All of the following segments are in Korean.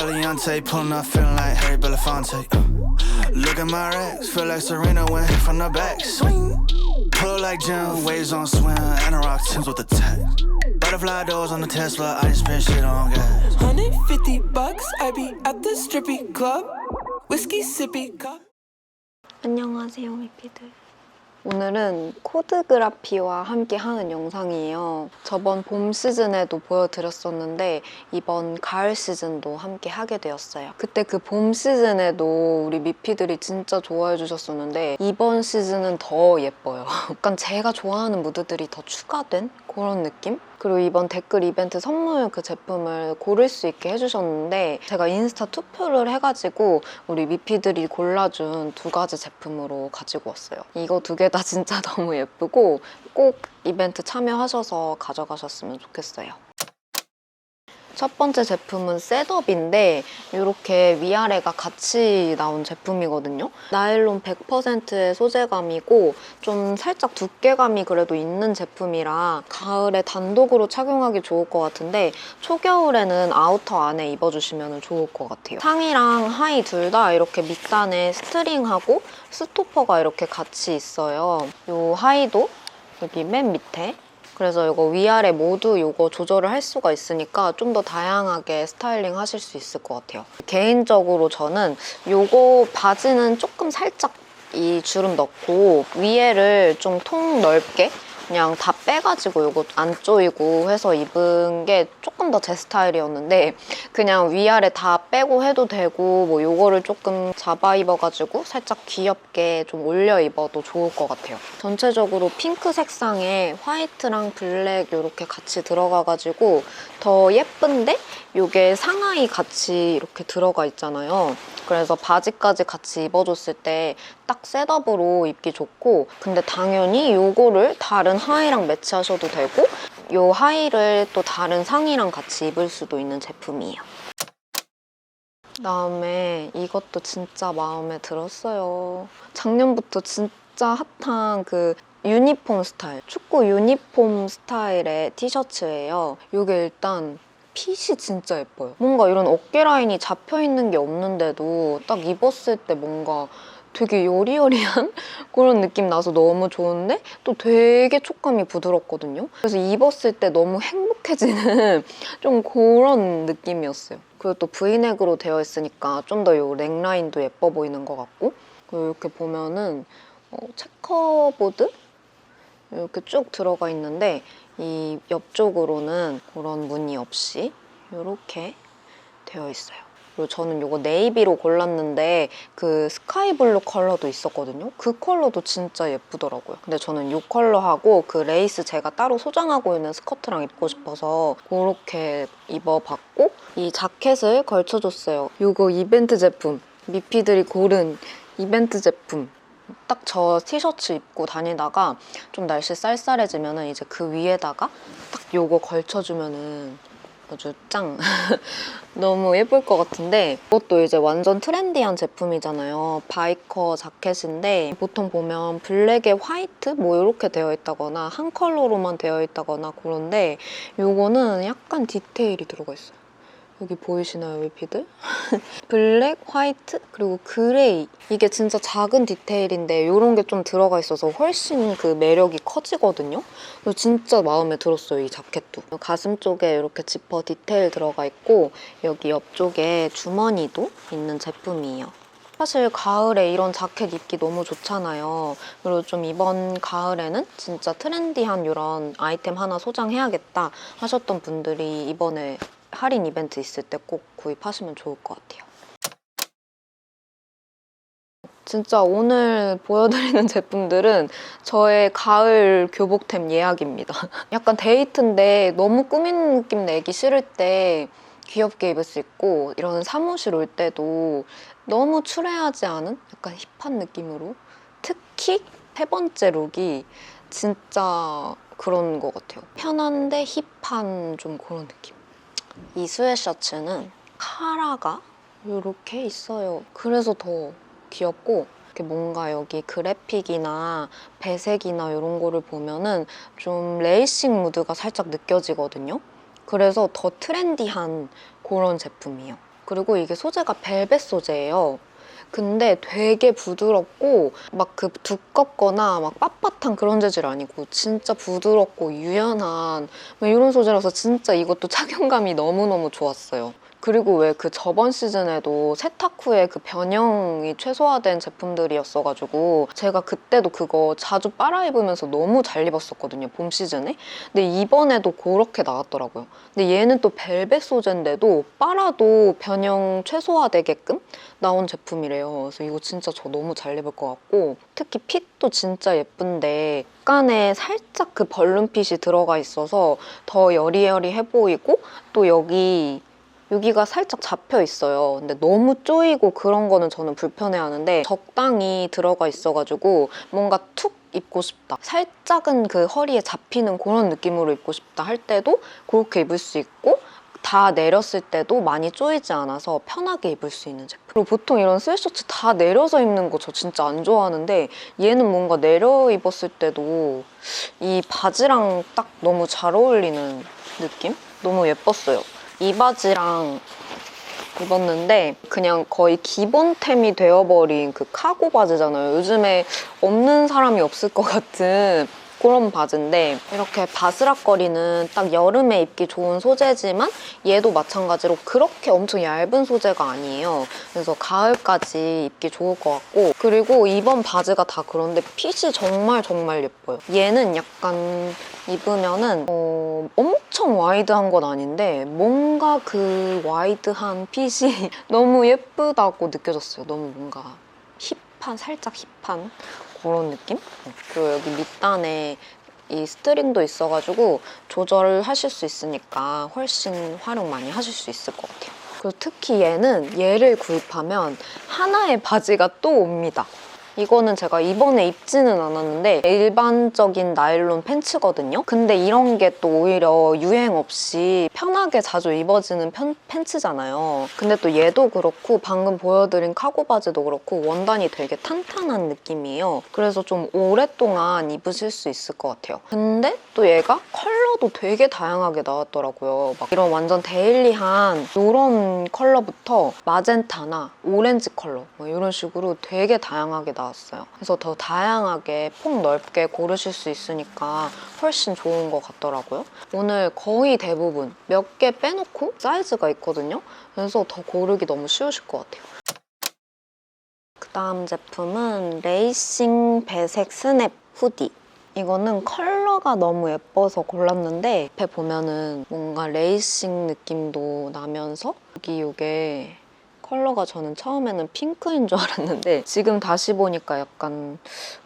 Eliante, pulling up, feeling like Harry Belafonte. Uh, Look at my racks, feel like Serena went from the back. Swing. Pull like Jim, waves on swim, and a rock Timbs with the tech. Butterfly doors on the Tesla, I just spend shit on gas. 150 bucks, I be at the strippy club. Whiskey sippy cup. 안녕하세요, 미피들. 오늘은 코드그라피와 함께 하는 영상이에요. 저번 봄 시즌에도 보여드렸었는데 이번 가을 시즌도 함께 하게 되었어요. 그때 그 봄 시즌에도 우리 미피들이 진짜 좋아해 주셨었는데 이번 시즌은 더 예뻐요. 약간 제가 좋아하는 무드들이 더 추가된 그런 느낌? 그리고 이번 댓글 이벤트 선물 그 제품을 고를 수 있게 해주셨는데 제가 인스타 투표를 해가지고 우리 미피들이 골라준 두 가지 제품으로 가지고 왔어요. 이거 두 개 다 진짜 너무 예쁘고 꼭 이벤트 참여하셔서 가져가셨으면 좋겠어요. 첫 번째 제품은 셋업인데 이렇게 위아래가 같이 나온 제품이거든요. 나일론 100%의 소재감이고 좀 살짝 두께감이 그래도 있는 제품이라 가을에 단독으로 착용하기 좋을 것 같은데 초겨울에는 아우터 안에 입어주시면 좋을 것 같아요. 상의랑 하의 둘 다 이렇게 밑단에 스트링하고 스토퍼가 이렇게 같이 있어요. 이 하의도 여기 맨 밑에 그래서 이거 위아래 모두 이거 조절을 할 수가 있으니까 좀 더 다양하게 스타일링 하실 수 있을 것 같아요. 개인적으로 저는 이거 바지는 조금 살짝 이 주름 넣고 위에를 좀 통 넓게 그냥 다 빼가지고 이거 안 조이고 해서 입은 게 조금 더 제 스타일이었는데 그냥 위아래 다 빼고 해도 되고 뭐 요거를 조금 잡아 입어가지고 살짝 귀엽게 좀 올려 입어도 좋을 것 같아요. 전체적으로 핑크 색상에 화이트랑 블랙 이렇게 같이 들어가가지고 더 예쁜데 요게 상하이 같이 이렇게 들어가 있잖아요. 그래서 바지까지 같이 입어줬을 때 딱 셋업으로 입기 좋고 근데 당연히 요거를 다른 하의랑 매치하셔도 되고 요 하의를 또 다른 상의랑 같이 입을 수도 있는 제품이에요. 그다음에 이것도 진짜 마음에 들었어요. 작년부터 진짜 핫한 그 유니폼 스타일, 축구 유니폼 스타일의 티셔츠예요. 이게 일단 핏이 진짜 예뻐요. 뭔가 이런 어깨 라인이 잡혀 있는 게 없는데도 딱 입었을 때 뭔가 되게 여리여리한 그런 느낌 나서 너무 좋은데 또 되게 촉감이 부드럽거든요. 그래서 입었을 때 너무 행복해지는 좀 그런 느낌이었어요. 그리고 또 브이넥으로 되어 있으니까 좀 더 이 넥라인도 예뻐 보이는 것 같고 이렇게 보면은 어, 체커보드 이렇게 쭉 들어가 있는데 이 옆쪽으로는 그런 무늬 없이 이렇게 되어 있어요. 그리고 저는 이거 네이비로 골랐는데 그 스카이블루 컬러도 있었거든요. 그 컬러도 진짜 예쁘더라고요. 근데 저는 이 컬러하고 그 레이스 제가 따로 소장하고 있는 스커트랑 입고 싶어서 그렇게 입어봤고 이 자켓을 걸쳐줬어요. 이거 이벤트 제품. 미피들이 고른 이벤트 제품. 딱 저 티셔츠 입고 다니다가 좀 날씨 쌀쌀해지면은 이제 그 위에다가 딱 요거 걸쳐주면은 아주 짱! 너무 예쁠 것 같은데 이것도 이제 완전 트렌디한 제품이잖아요. 바이커 자켓인데 보통 보면 블랙에 화이트 뭐 이렇게 되어 있다거나 한 컬러로만 되어 있다거나 그런데 요거는 약간 디테일이 들어가 있어요. 여기 보이시나요, 위피들? 블랙, 화이트, 그리고 그레이. 이게 진짜 작은 디테일인데 이런 게 좀 들어가 있어서 훨씬 그 매력이 커지거든요. 진짜 마음에 들었어요, 이 자켓도. 가슴 쪽에 이렇게 지퍼 디테일 들어가 있고 여기 옆쪽에 주머니도 있는 제품이에요. 사실 가을에 이런 자켓 입기 너무 좋잖아요. 그리고 좀 이번 가을에는 진짜 트렌디한 이런 아이템 하나 소장해야겠다 하셨던 분들이 이번에 할인 이벤트 있을 때 꼭 구입하시면 좋을 것 같아요. 진짜 오늘 보여드리는 제품들은 저의 가을 교복템 예약입니다. 약간 데이트인데 너무 꾸민 느낌 내기 싫을 때 귀엽게 입을 수 있고 이런 사무실 올 때도 너무 추레하지 않은 약간 힙한 느낌으로 특히 세 번째 룩이 진짜 그런 것 같아요. 편한데 힙한 좀 그런 느낌. 이 스웨셔츠는 카라가 이렇게 있어요. 그래서 더 귀엽고 이렇게 뭔가 여기 그래픽이나 배색이나 이런 거를 보면은 좀 레이싱 무드가 살짝 느껴지거든요. 그래서 더 트렌디한 그런 제품이에요. 그리고 이게 소재가 벨벳 소재예요. 근데 되게 부드럽고 막 그 두껍거나 막 빳빳한 그런 재질 아니고 진짜 부드럽고 유연한 뭐 이런 소재라서 진짜 이것도 착용감이 너무너무 좋았어요. 그리고 왜 그 저번 시즌에도 세탁 후에 그 변형이 최소화된 제품들이었어가지고 제가 그때도 그거 자주 빨아 입으면서 너무 잘 입었었거든요 봄 시즌에. 근데 이번에도 그렇게 나왔더라고요. 근데 얘는 또 벨벳 소재인데도 빨아도 변형 최소화되게끔 나온 제품이래요 그래서 이거 진짜 저 너무 잘 입을 것 같고 특히 핏도 진짜 예쁜데 약간의 살짝 그 벌룬핏이 들어가 있어서 더 여리여리해 보이고 또 여기 여기가 살짝 잡혀 있어요. 근데 너무 쪼이고 그런 거는 저는 불편해하는데 적당히 들어가 있어가지고 뭔가 툭 입고 싶다. 살짝은 그 허리에 잡히는 그런 느낌으로 입고 싶다 할 때도 그렇게 입을 수 있고 다 내렸을 때도 많이 쪼이지 않아서 편하게 입을 수 있는 제품. 그리고 보통 이런 스웨셔츠 다 내려서 입는 거 저 진짜 안 좋아하는데 얘는 뭔가 내려 입었을 때도 이 바지랑 딱 너무 잘 어울리는 느낌? 너무 예뻤어요. 이 바지랑 입었는데 그냥 거의 기본템이 되어버린 그 카고 바지잖아요. 요즘에 없는 사람이 없을 것 같은 그런 바지인데 이렇게 바스락거리는 딱 여름에 입기 좋은 소재지만 얘도 마찬가지로 그렇게 엄청 얇은 소재가 아니에요. 그래서 가을까지 입기 좋을 것 같고 그리고 이번 바지가 다 그런데 핏이 정말 정말 예뻐요. 얘는 약간 입으면은 어, 엄청 와이드한 건 아닌데 뭔가 그 와이드한 핏이 너무 예쁘다고 느껴졌어요. 너무 뭔가 힙한 살짝 힙한 그런 느낌? 그리고 여기 밑단에 이 스트링도 있어가지고 조절을 하실 수 있으니까 훨씬 활용 많이 하실 수 있을 것 같아요. 그리고 특히 얘는 얘를 구입하면 하나의 바지가 또 옵니다. 이거는 제가 이번에 입지는 않았는데 일반적인 나일론 팬츠거든요. 근데 이런 게 또 오히려 유행 없이 편하게 자주 입어지는 편- 팬츠잖아요. 근데 또 얘도 그렇고 방금 보여드린 카고 바지도 그렇고 원단이 되게 탄탄한 느낌이에요. 그래서 좀 오랫동안 입으실 수 있을 것 같아요. 근데 또 얘가 컬러도 되게 다양하게 나왔더라고요. 막 이런 완전 데일리한 이런 컬러부터 마젠타나 오렌지 컬러 뭐 이런 식으로 되게 다양하게 나왔어요. 그래서 더 다양하게 폭 넓게 고르실 수 있으니까 훨씬 좋은 것 같더라고요. 오늘 거의 대부분 몇 개 빼놓고 사이즈가 있거든요. 그래서 더 고르기 너무 쉬우실 것 같아요. 그 다음 제품은 레이싱 배색 스냅 후디. 이거는 컬러가 너무 예뻐서 골랐는데 옆에 보면은 뭔가 레이싱 느낌도 나면서 여기 이게 컬러가 저는 처음에는 핑크인 줄 알았는데 지금 다시 보니까 약간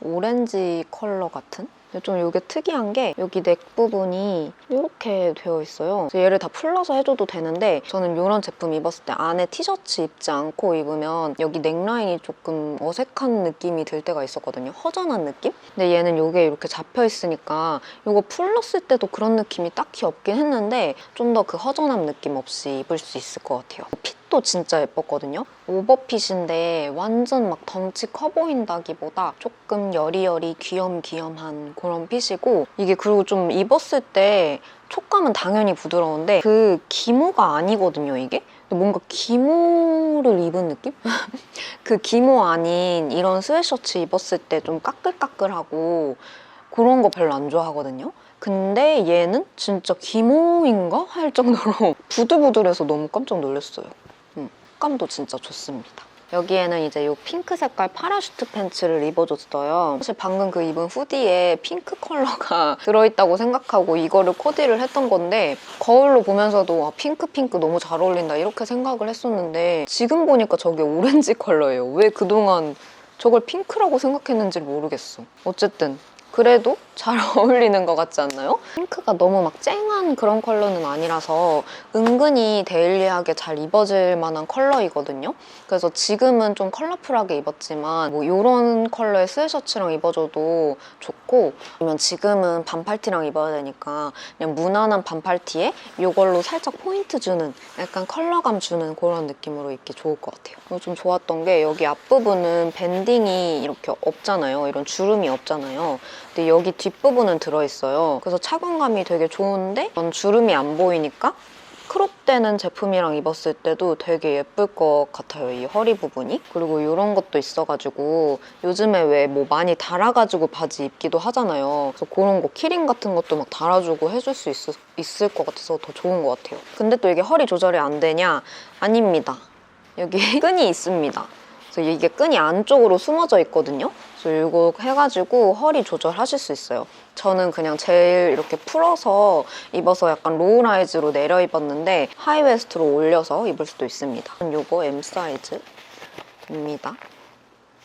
오렌지 컬러 같은? 좀 이게 특이한 게 여기 넥 부분이 이렇게 되어 있어요. 얘를 다 풀러서 해줘도 되는데 저는 이런 제품 입었을 때 안에 티셔츠 입지 않고 입으면 여기 넥라인이 조금 어색한 느낌이 들 때가 있었거든요. 허전한 느낌? 근데 얘는 이게 이렇게 잡혀 있으니까 이거 풀렀을 때도 그런 느낌이 딱히 없긴 했는데 좀 더 그 허전함 느낌 없이 입을 수 있을 것 같아요. 핏 도 진짜 예뻤거든요. 오버핏인데 완전 막 덩치 커 보인다기보다 조금 여리여리 귀염귀염한 그런 핏이고 이게 그리고 좀 입었을 때 촉감은 당연히 부드러운데 그 기모가 아니거든요 이게 뭔가 기모를 입은 느낌? 그 기모 아닌 이런 스웨셔츠 입었을 때 좀 까끌까끌하고 그런 거 별로 안 좋아하거든요 근데 얘는 진짜 기모인가? 할 정도로 부들부들해서 너무 깜짝 놀랐어요 음, 촉감도 진짜 좋습니다 여기에는 이제 이 핑크 색깔 파라슈트 팬츠를 입어줬어요. 사실 방금 그 입은 후디에 핑크 컬러가 들어있다고 생각하고 이거를 코디를 했던 건데 거울로 보면서도 아, 핑크 핑크 너무 잘 어울린다 이렇게 생각을 했었는데 지금 보니까 저게 오렌지 컬러예요. 왜 그동안 저걸 핑크라고 생각했는지 모르겠어. 어쨌든 그래도 잘 어울리는 것 같지 않나요? 핑크가 너무 막 쨍한 그런 컬러는 아니라서 은근히 데일리하게 잘 입어질 만한 컬러이거든요. 그래서 지금은 좀 컬러풀하게 입었지만 뭐 이런 컬러의 스웨셔츠랑 입어줘도 좋고 아니면 지금은 반팔티랑 입어야 되니까 그냥 무난한 반팔티에 이걸로 살짝 포인트 주는 약간 컬러감 주는 그런 느낌으로 입기 좋을 것 같아요. 그리고 좀 좋았던 게 여기 앞부분은 밴딩이 이렇게 없잖아요. 이런 주름이 없잖아요. 근데 여기 뒷부분은 들어있어요. 그래서 착용감이 되게 좋은데 전 주름이 안 보이니까 크롭되는 제품이랑 입었을 때도 되게 예쁠 것 같아요. 이 허리 부분이. 그리고 이런 것도 있어가지고 요즘에 왜 뭐 많이 달아가지고 바지 입기도 하잖아요. 그래서 그런 거 키링 같은 것도 막 달아주고 해줄 수 있, 있을 것 같아서 더 좋은 것 같아요. 근데 또 이게 허리 조절이 안 되냐? 아닙니다. 여기 끈이 있습니다. 그래서 이게 끈이 안쪽으로 숨어져 있거든요. 그래서 이거 해가지고 허리 조절하실 수 있어요. 저는 그냥 제일 이렇게 풀어서 입어서 약간 로우라이즈로 내려 입었는데 하이웨스트로 올려서 입을 수도 있습니다. 이거 M 사이즈입니다.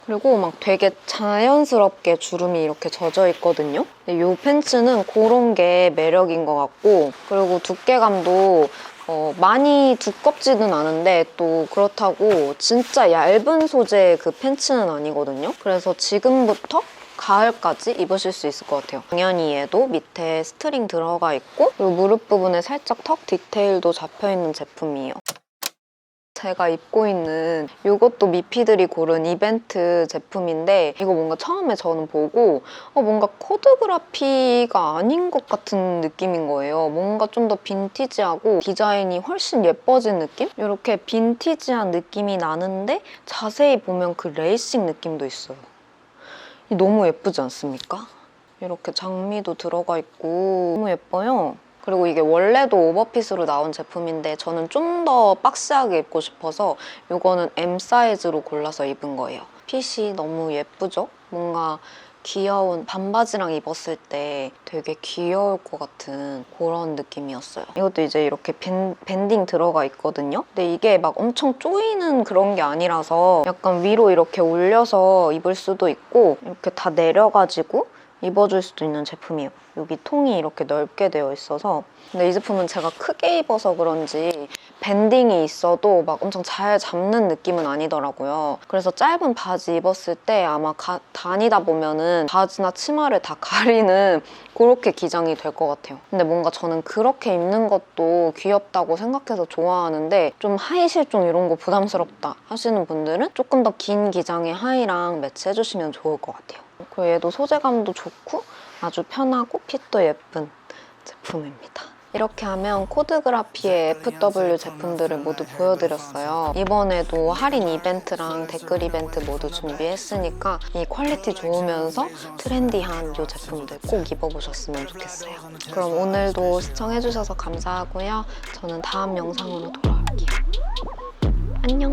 그리고 막 되게 자연스럽게 주름이 이렇게 젖어 있거든요. 이 팬츠는 그런 게 매력인 것 같고 그리고 두께감도 어, 많이 두껍지는 않은데 또 그렇다고 진짜 얇은 소재의 그 팬츠는 아니거든요. 그래서 지금부터 가을까지 입으실 수 있을 것 같아요. 당연히 얘도 밑에 스트링 들어가 있고 그리고 무릎 부분에 살짝 턱 디테일도 잡혀있는 제품이에요. 제가 입고 있는 이것도 미피들이 고른 이벤트 제품인데 이거 뭔가 처음에 저는 보고 어, 뭔가 코드그라피가 아닌 것 같은 느낌인 거예요. 뭔가 좀 더 빈티지하고 디자인이 훨씬 예뻐진 느낌? 이렇게 빈티지한 느낌이 나는데 자세히 보면 그 레이싱 느낌도 있어요. 이 너무 예쁘지 않습니까? 이렇게 장미도 들어가 있고 너무 예뻐요. 그리고 이게 원래도 오버핏으로 나온 제품인데 저는 좀 더 박스하게 입고 싶어서 이거는 M 사이즈로 골라서 입은 거예요. 핏이 너무 예쁘죠? 뭔가 귀여운 반바지랑 입었을 때 되게 귀여울 것 같은 그런 느낌이었어요. 이것도 이제 이렇게 밴, 밴딩 들어가 있거든요. 근데 이게 막 엄청 조이는 그런 게 아니라서 약간 위로 이렇게 올려서 입을 수도 있고 이렇게 다 내려가지고 입어줄 수도 있는 제품이에요. 여기 통이 이렇게 넓게 되어 있어서 근데 이 제품은 제가 크게 입어서 그런지 밴딩이 있어도 막 엄청 잘 잡는 느낌은 아니더라고요. 그래서 짧은 바지 입었을 때 아마 가- 다니다 보면은 바지나 치마를 다 가리는 그렇게 기장이 될 것 같아요. 근데 뭔가 저는 그렇게 입는 것도 귀엽다고 생각해서 좋아하는데 좀 하이 실종 이런 거 부담스럽다 하시는 분들은 조금 더 긴 기장의 하이랑 매치해주시면 좋을 것 같아요. 그리고 얘도 소재감도 좋고 아주 편하고 핏도 예쁜 제품입니다. 이렇게 하면 코드그라피의 FW 제품들을 모두 보여드렸어요. 이번에도 할인 이벤트랑 댓글 이벤트 모두 준비했으니까 이 퀄리티 좋으면서 트렌디한 이 제품들 꼭 입어보셨으면 좋겠어요. 그럼 오늘도 시청해주셔서 감사하고요. 저는 다음 영상으로 돌아올게요. 안녕!